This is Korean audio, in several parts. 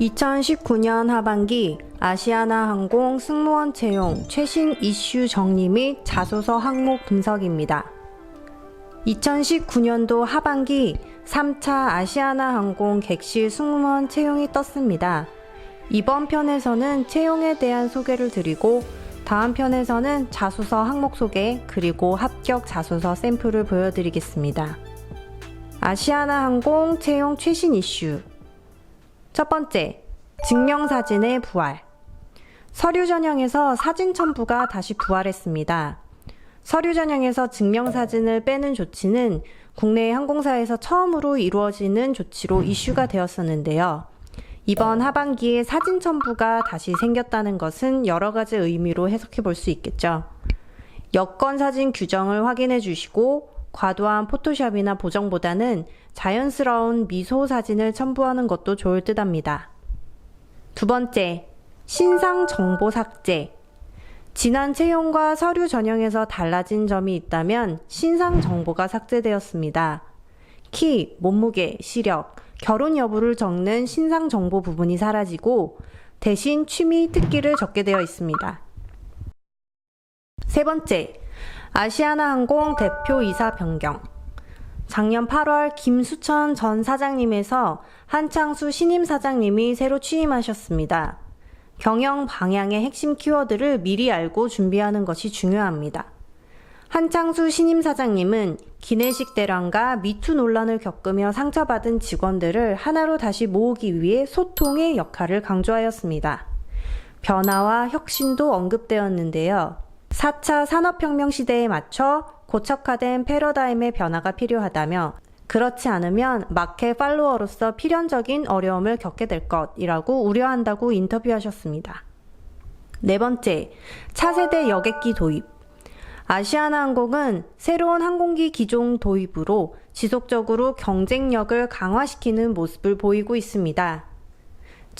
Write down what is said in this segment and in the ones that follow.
2019년 하반기 아시아나 항공 승무원 채용 최신 이슈 정리 및 자소서 항목 분석입니다. 2019년도 하반기 3차 아시아나 항공 객실 승무원 채용이 떴습니다. 이번 편에서는 채용에 대한 소개를 드리고 다음 편에서는 자소서 항목 소개 그리고 합격 자소서 샘플을 보여드리겠습니다. 아시아나 항공 채용 최신 이슈 첫 번째, 증명사진의 부활. 서류 전형에서 사진 첨부가 다시 부활했습니다. 서류 전형에서 증명사진을 빼는 조치는 국내 항공사에서 처음으로 이루어지는 조치로 이슈가 되었었는데요. 이번 하반기에 사진 첨부가 다시 생겼다는 것은 여러 가지 의미로 해석해 볼 수 있겠죠. 여권 사진 규정을 확인해 주시고 과도한 포토샵이나 보정보다는 자연스러운 미소 사진을 첨부하는 것도 좋을 듯 합니다. 두 번째, 신상 정보 삭제. 지난 채용과 서류 전형에서 달라진 점이 있다면 신상 정보가 삭제되었습니다. 키, 몸무게, 시력, 결혼 여부를 적는 신상 정보 부분이 사라지고 대신 취미, 특기를 적게 되어 있습니다. 세 번째, 아시아나 항공 대표 이사 변경. 작년 8월 김수천 전 사장님에서 한창수 신임 사장님이 새로 취임하셨습니다. 경영 방향의 핵심 키워드를 미리 알고 준비하는 것이 중요합니다. 한창수 신임 사장님은 기내식 대란과 미투 논란을 겪으며 상처받은 직원들을 하나로 다시 모으기 위해 소통의 역할을 강조하였습니다. 변화와 혁신도 언급되었는데요. 4차 산업혁명 시대에 맞춰 고착화된 패러다임의 변화가 필요하다며 그렇지 않으면 마켓 팔로워로서 필연적인 어려움을 겪게 될 것이라고 우려한다고 인터뷰하셨습니다. 네 번째, 차세대 여객기 도입. 아시아나 항공은 새로운 항공기 기종 도입으로 지속적으로 경쟁력을 강화시키는 모습을 보이고 있습니다.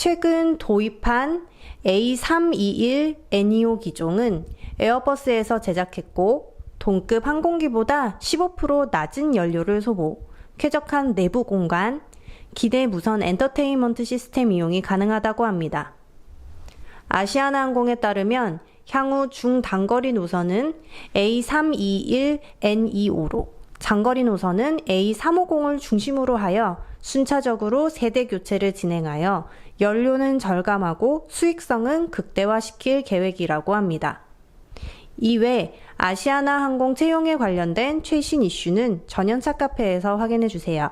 최근 도입한 A321 NEO 기종은 에어버스에서 제작했고 동급 항공기보다 15% 낮은 연료를 소모, 쾌적한 내부 공간, 기대 무선 엔터테인먼트 시스템 이용이 가능하다고 합니다. 아시아나 항공에 따르면 향후 중단거리 노선은 A321NEO로, 장거리 노선은 A350을 중심으로 하여 순차적으로 세대 교체를 진행하여 연료는 절감하고 수익성은 극대화시킬 계획이라고 합니다. 이외 아시아나 항공 채용에 관련된 최신 이슈는 전연차 카페에서 확인해 주세요.